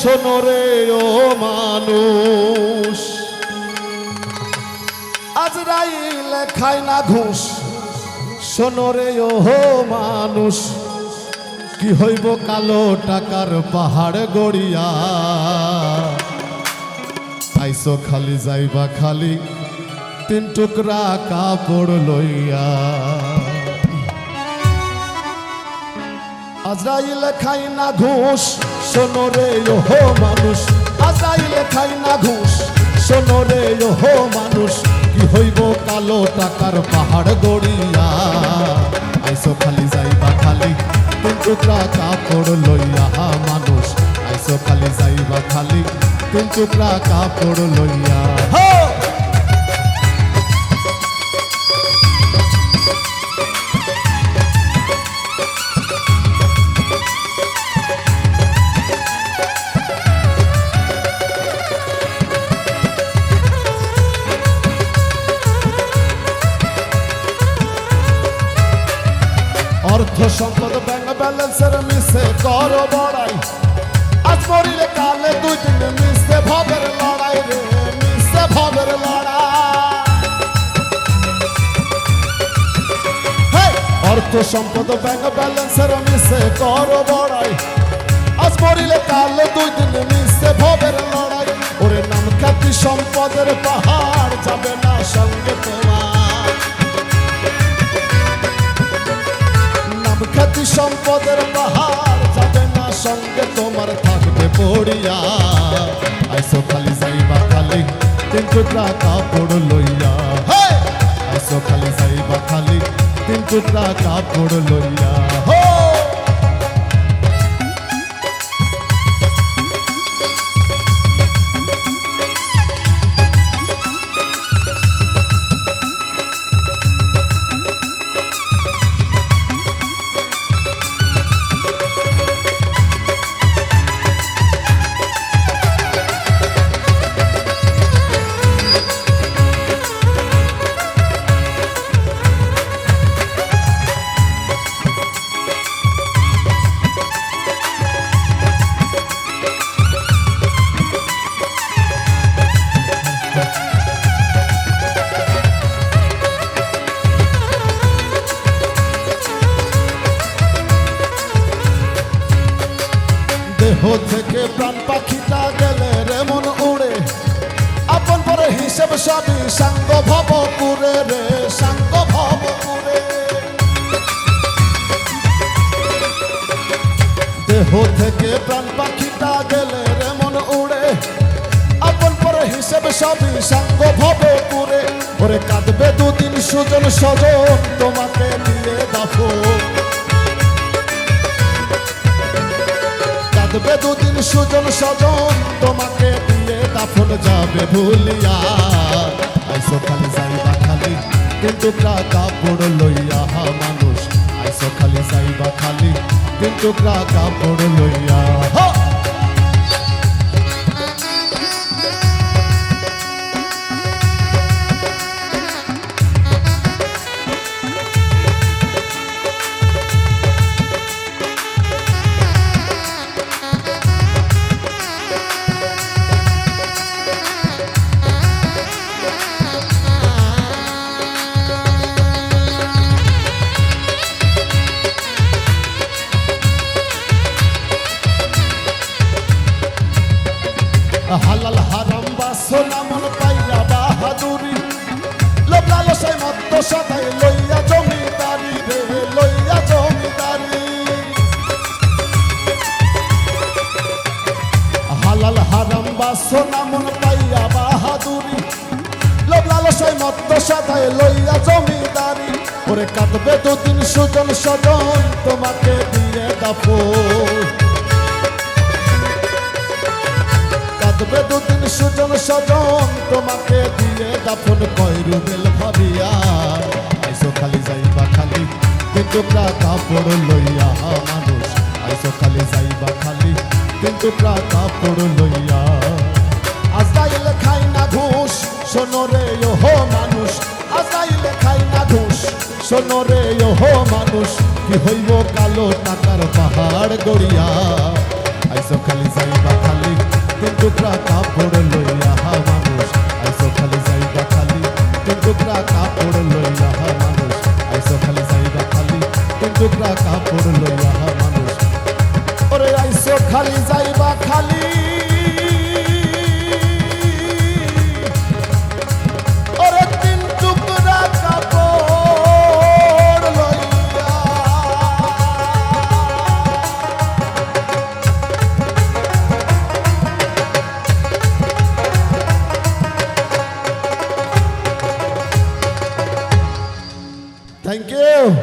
শোনো রে ও মানুষ। আজরাইল খায় না ঘুষ। শোনো রে ও মানুষ। কি হইব কালো টাকার পাহাড় গড়িয়া? আইসো খালি যাইবা খালি, তিন টুকরা কাপড় লইয়া। আজরাইল খাই না ঘুষ। শোনো রে ওহো মানুষ আজরাইল খাই না ঘুষ। শোনো রে ওহো মানুষ, কি হইব কালো টাকার পাহাড় গড়িয়া। আইসো খালি যাইবা খালি, তিন টুকরা কাপড় লইয়া মানুষ। আইসো খালি যাইবা খালি, তিন টুকরা কাপড় লইয়া। অর্থ সম্পদ ব্যাংক ব্যালেন্সের মিশে কর বড়াই। আজ মরিলে কালে দুই দিন মিশে ভবের লড়াই রে, মিশে ভবের লড়াই! অর্থ সম্পদ ব্যাংক ব্যালেন্সের মিশে কর বড়াই। আজ মরিলে কালে দুই দিন মিশে ভবের লড়াই। ওরে নাম খ্যাতি সম্পদের পাহাড় সম্পদের পাহাড় যাবে না সঙ্গে তোমার থাকবে পড়িয়া। আইসো খালি যাইবা খালি তিন টুকরা কাপড় লইয়া! আইসো খালি যাইবা খালি তিন টুকরা কাপড় লইয়া। প্রাণ পাখিটা গেলে রে মন উড়ে। আপন পরে হিসেব সবই সাঙ্গ ভব পুরে রে, সাঙ্গ ভব পুরে। দেহ থেকে প্রাণ পাখিটা গেলে রে মন উড়ে। আপন পরে হিসেব সবই সাঙ্গ ভব পুরে। ওরে কাঁদবে দুদিন সুজন সজন তোমাকে দিয়ে দাফো কাঁদবে দুদিন সুজন সজন। তোমাকে দিয়ে দাফন যাবে ভুলিয়া। আইসো খালি যাইবা খালি, কিন্তু কাপড় লইয়া মানুষ। আইসো খালি যাইবা খালি, কিন্তু কাপড় লইয়া বাসনা পাইয়া বাহাদুরি। লোভ লালসাই মত্ত সদাই লইয়া জমিদারি রে, লইয়া জমিদারি। হালাল হারাম বাসনা মন পাইয়া বাহাদুরি। লোভ লালসাই মত্ত সদাই লইয়া জমিদারি। ওরে কাঁদবে দুদিন সুজন সজন তোমাকে দিয়ে দাপো কাঁদবে দুদিন সুজন সজন তোমাকে দিয়ে দাফন কইরু বেল ভাবিয়া। আইসো খালি যাইবা খালি কিন্তু কাপড় লইয়া মানুষ। আইসো খালি যাইবা খালি কিন্তু কাপড় লইয়া। আজাইলে খাই না ঘুষ, শোনো রে ওহো মানুষ। আজাইলে খাই না ঘুষ, শোনো রে ওহো মানুষ। কি হইব কালো টাকার পাহাড় গড়িয়া। আইসো খালি যাইবা খালি টুকরা কাপড় লইয়া মানুষ আইসো খালি যাইবা খালি তিন টুকরা কাপড় লইয়া মানুষ আইসো খালি যাইবা খালি তিন টুকরা কাপড় লইয়া মানুষ ওরে আইসো খালি যাইবা খালি